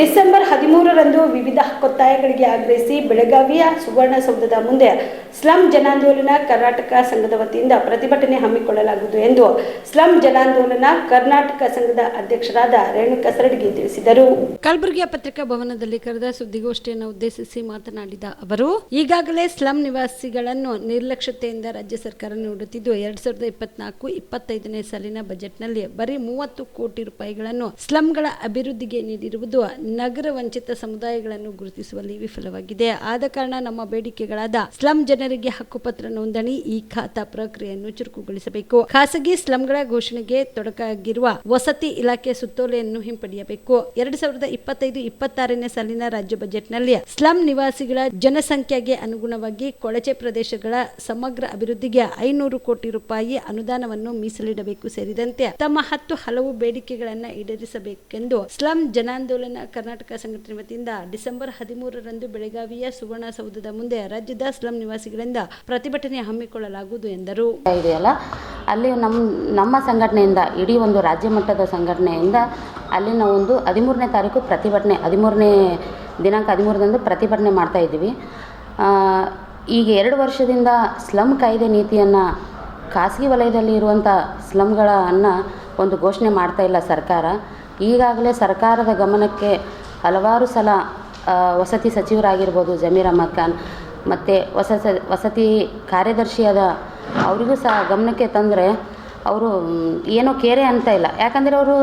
December ಹದಿಮೂರರಂದು ವಿವಿಧ ಹಕ್ಕೊತ್ತಾಯಗಳಿಗೆ ಆಗ್ರಹಿಸಿ ಬೆಳಗಾವಿಯ ಸುವರ್ಣಸೌಧದ ಮುಂದೆ ಸ್ಲಂ ಜನಾಂದೋಲನ ಕರ್ನಾಟಕ ಸಂಘದ ವತಿಯಿಂದ ಪ್ರತಿಭಟನೆ ಹಮ್ಮಿಕೊಳ್ಳಲಾಗುವುದು ಎಂದು ಸ್ಲಂ ಜನಾಂದೋಲನ ಕರ್ನಾಟಕ ಸಂಘದ ಅಧ್ಯಕ್ಷರಾದ ರೇಣುಕ ಸರಡ್ಗಿ ತಿಳಿಸಿದರು. ಕಲಬುರಗಿಯ ಪತ್ರಿಕಾ ಭವನದಲ್ಲಿ ಕರೆದ ಸುದ್ದಿಗೋಷ್ಠಿಯನ್ನು ಉದ್ದೇಶಿಸಿ ಮಾತನಾಡಿದ ಅವರು, ಈಗಾಗಲೇ ಸ್ಲಂ ನಿವಾಸಿಗಳನ್ನು ನಿರ್ಲಕ್ಷ್ಯತೆಯಿಂದ ರಾಜ್ಯ ಸರ್ಕಾರ ನೀಡುತ್ತಿದ್ದು, ಎರಡ್ ಸಾವಿರದ ಇಪ್ಪತ್ನಾಲ್ಕು ಇಪ್ಪತ್ತೈದನೇ ಸಾಲಿನ ಬಜೆಟ್ನಲ್ಲಿ ಬರೀ ಮೂವತ್ತು ಕೋಟಿ ರೂಪಾಯಿಗಳನ್ನು ಸ್ಲಂಗಳ ಅಭಿವೃದ್ಧಿಗೆ ನೀಡಿರುವುದು ನಗರ ವಂಚಿತ ಸಮುದಾಯಗಳನ್ನು ಗುರುತಿಸುವಲ್ಲಿ ವಿಫಲವಾಗಿದೆ. ಆದ ಕಾರಣ ನಮ್ಮ ಬೇಡಿಕೆಗಳಾದ ಸ್ಲಂ ಜನರಿಗೆ ಹಕ್ಕುಪತ್ರ ನೋಂದಣಿ, ಈ ಖಾತಾ ಪ್ರಕ್ರಿಯೆಯನ್ನು ಚುರುಕುಗೊಳಿಸಬೇಕು. ಖಾಸಗಿ ಸ್ಲಂಗಳ ಘೋಷಣೆಗೆ ತೊಡಕಾಗಿರುವ ವಸತಿ ಇಲಾಖೆ ಸುತ್ತೋಲೆಯನ್ನು ಹಿಂಪಡೆಯಬೇಕು. ಎರಡ್ ಸಾವಿರದ ಇಪ್ಪತ್ತೈದು, ಇಪ್ಪತ್ತಾರನೇ ಸಾಲಿನ ರಾಜ್ಯ ಬಜೆಟ್ನಲ್ಲಿ ಸ್ಲಂ ನಿವಾಸಿಗಳ ಜನಸಂಖ್ಯೆಗೆ ಅನುಗುಣವಾಗಿ ಕೊಳಚೆ ಪ್ರದೇಶಗಳ ಸಮಗ್ರ ಅಭಿವೃದ್ಧಿಗೆ ಐನೂರು ಕೋಟಿ ರೂಪಾಯಿ ಅನುದಾನವನ್ನು ಮೀಸಲಿಡಬೇಕು ಸೇರಿದಂತೆ ತಮ್ಮ ಹತ್ತು ಹಲವು ಬೇಡಿಕೆಗಳನ್ನು ಈಡೇರಿಸಬೇಕೆಂದು ಸ್ಲಂ ಜನಾಂದೋಲನ ಕರ್ನಾಟಕ ಸಂಘಟನೆ ವತಿಯಿಂದ ಡಿಸೆಂಬರ್ ಹದಿಮೂರರಂದು ಬೆಳಗಾವಿಯ ಸುವರ್ಣಸೌಧದ ಮುಂದೆ ರಾಜ್ಯದ ಸ್ಲಂ ನಿವಾಸಿಗಳಿಂದ ಪ್ರತಿಭಟನೆ ಹಮ್ಮಿಕೊಳ್ಳಲಾಗುವುದು ಎಂದರು. ಇದೆಯಲ್ಲ, ಅಲ್ಲಿ ನಮ್ಮ ನಮ್ಮ ಸಂಘಟನೆಯಿಂದ, ಇಡೀ ಒಂದು ರಾಜ್ಯ ಮಟ್ಟದ ಸಂಘಟನೆಯಿಂದ ಅಲ್ಲಿನ ಒಂದು ಹದಿಮೂರನೇ ತಾರೀಕು ಪ್ರತಿಭಟನೆ, ಹದಿಮೂರನೇ ದಿನಾಂಕ ಹದಿಮೂರರಂದು ಪ್ರತಿಭಟನೆ ಮಾಡ್ತಾ ಇದ್ದೀವಿ. ಈಗ ಎರಡು ವರ್ಷದಿಂದ ಸ್ಲಮ್ ಕಾಯ್ದೆ ನೀತಿಯನ್ನು ಖಾಸಗಿ ವಲಯದಲ್ಲಿ ಇರುವಂಥ ಸ್ಲಮ್ಗಳನ್ನು ಒಂದು ಘೋಷಣೆ ಮಾಡ್ತಾ ಇಲ್ಲ ಸರ್ಕಾರ. ಈಗಾಗಲೇ ಸರ್ಕಾರದ ಗಮನಕ್ಕೆ ಹಲವಾರು ಸಲ ವಸತಿ ಸಚಿವರಾಗಿರ್ಬೋದು ಜಮೀರ್ ಅಹಮದ್ ಖಾನ್ ಮತ್ತು ವಸ ವಸತಿ ಕಾರ್ಯದರ್ಶಿಯಾದ ಅವರಿಗೂ ಸಹ ಗಮನಕ್ಕೆ ತಂದರೆ ಅವರು ಏನೋ ಕೇರೆ ಅಂತ ಇಲ್ಲ. ಯಾಕಂದರೆ ಅವರು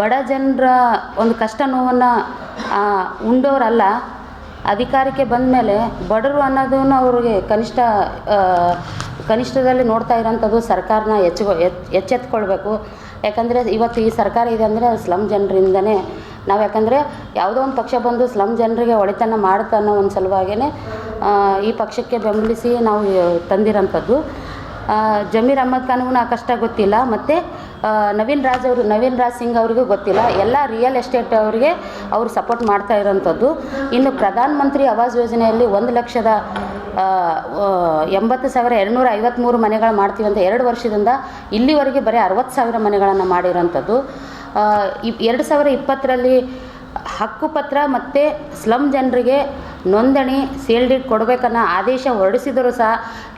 ಬಡ ಜನರ ಒಂದು ಕಷ್ಟ ನೋವನ್ನು ಉಂಡೋರಲ್ಲ, ಅಧಿಕಾರಕ್ಕೆ ಬಂದ ಮೇಲೆ ಬಡರು ಅನ್ನೋದನ್ನು ಅವ್ರಿಗೆ ಕನಿಷ್ಠ ಕನಿಷ್ಠದಲ್ಲಿ ನೋಡ್ತಾ ಇರೋಂಥದ್ದು ಸರ್ಕಾರನ ಎಚ್ಚು ಎಚ್, ಎಚ್ಚೆತ್ಕೊಳ್ಬೇಕು. ಯಾಕಂದರೆ ಇವತ್ತು ಈ ಸರ್ಕಾರ ಇದೆ ಅಂದರೆ ಸ್ಲಮ್ ಜನರಿಂದನೇ. ನಾವು ಯಾಕಂದರೆ ಯಾವುದೋ ಒಂದು ಪಕ್ಷ ಬಂದು ಸ್ಲಮ್ ಜನರಿಗೆ ಒಳಿತನ ಮಾಡುತ್ತೆ ಅನ್ನೋ ಒಂದು ಸಲುವಾಗೇ ಈ ಪಕ್ಷಕ್ಕೆ ಬೆಂಬಲಿಸಿ ನಾವು ತಂದಿರೋಂಥದ್ದು. ಜಮೀರ್ ಅಹ್ಮದ್ ಖಾನ್ಗೂ ಆ ಕಷ್ಟ ಗೊತ್ತಿಲ್ಲ, ಮತ್ತು ನವೀನ್ ರಾಜ್ ಅವರು, ನವೀನ್ ರಾಜ್ ಸಿಂಗ್ ಅವರಿಗೂ ಗೊತ್ತಿಲ್ಲ. ಎಲ್ಲ ರಿಯಲ್ ಎಸ್ಟೇಟ್ ಅವರಿಗೆ ಅವರು ಸಪೋರ್ಟ್ ಮಾಡ್ತಾ ಇರೋಂಥದ್ದು. ಇನ್ನು ಪ್ರಧಾನಮಂತ್ರಿ ಆವಾಸ್ ಯೋಜನೆಯಲ್ಲಿ ಒಂದು ಲಕ್ಷದ ಎಂಬತ್ತು ಸಾವಿರ ಎರಡುನೂರ ಐವತ್ತ್ಮೂರು ಮನೆಗಳು ಮಾಡ್ತೀವಿ ಅಂತ ಎರಡು ವರ್ಷದಿಂದ ಇಲ್ಲಿವರೆಗೆ ಬರೀ ಅರವತ್ತು ಸಾವಿರ ಮನೆಗಳನ್ನು ಮಾಡಿರೋಂಥದ್ದು. ಎರಡು ಸಾವಿರ ಇಪ್ಪತ್ತರಲ್ಲಿ ಹಕ್ಕುಪತ್ರ ಮತ್ತು ಸ್ಲಮ್ ಜನರಿಗೆ ನೋಂದಣಿ ಸೀಲ್ಡಿಟ್ ಕೊಡಬೇಕನ್ನೋ ಆದೇಶ ಹೊರಡಿಸಿದರೂ ಸಹ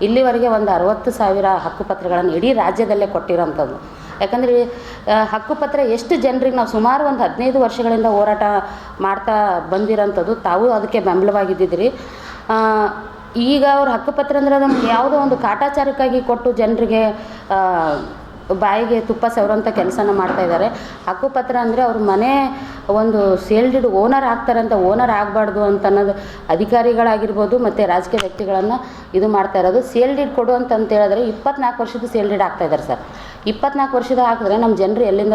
ಇಲ್ಲಿವರೆಗೆ ಒಂದು ಅರವತ್ತು ಸಾವಿರ ಹಕ್ಕುಪತ್ರಗಳನ್ನು ಇಡೀ ರಾಜ್ಯದಲ್ಲೇ ಕೊಟ್ಟಿರೋಂಥದ್ದು. ಯಾಕಂದರೆ ಹಕ್ಕುಪತ್ರ ಎಷ್ಟು ಜನರಿಗೆ ನಾವು ಸುಮಾರು ಒಂದು ಹದಿನೈದು ವರ್ಷಗಳಿಂದ ಹೋರಾಟ ಮಾಡ್ತಾ ಬಂದಿರೋಂಥದ್ದು, ತಾವು ಅದಕ್ಕೆ ಬೆಂಬಲವಾಗಿದ್ದಿದ್ರಿ ಈಗ ಅವ್ರ ಹಕ್ಕುಪತ್ರ ಅಂದರೆ ನಮ್ಗೆ ಯಾವುದೋ ಒಂದು ಕಾಟಾಚಾರಕ್ಕಾಗಿ ಕೊಟ್ಟು ಜನರಿಗೆ ಬಾಯಿಗೆ ತುಪ್ಪ ಸವರೋಂಥ ಕೆಲಸನ ಮಾಡ್ತಾ ಇದ್ದಾರೆ ಹಕ್ಕುಪತ್ರ ಅಂದರೆ ಅವ್ರ ಮನೆ ಒಂದು ಸೇಲ್ಡಿಡ್ ಓನರ್ ಆಗ್ತಾರಂತ ಓನರ್ ಆಗಬಾರ್ದು ಅಂತ ಅನ್ನೋದು ಅಧಿಕಾರಿಗಳಾಗಿರ್ಬೋದು ಮತ್ತು ರಾಜಕೀಯ ವ್ಯಕ್ತಿಗಳನ್ನು ಇದು ಮಾಡ್ತಾ ಇರೋದು. ಸೇಲ್ಡಿಡ್ ಕೊಡು ಅಂತ ಅಂತ ಹೇಳಿದ್ರೆ ಇಪ್ಪತ್ನಾಲ್ಕು ವರ್ಷದ ಸೇಲ್ಡಿಡ್ ಆಗ್ತಾಯಿದ್ದಾರೆ ಸರ್. ಇಪ್ಪತ್ನಾಲ್ಕು ವರ್ಷದ ಹಾಕಿದ್ರೆ ನಮ್ಮ ಜನರು ಎಲ್ಲಿಂದ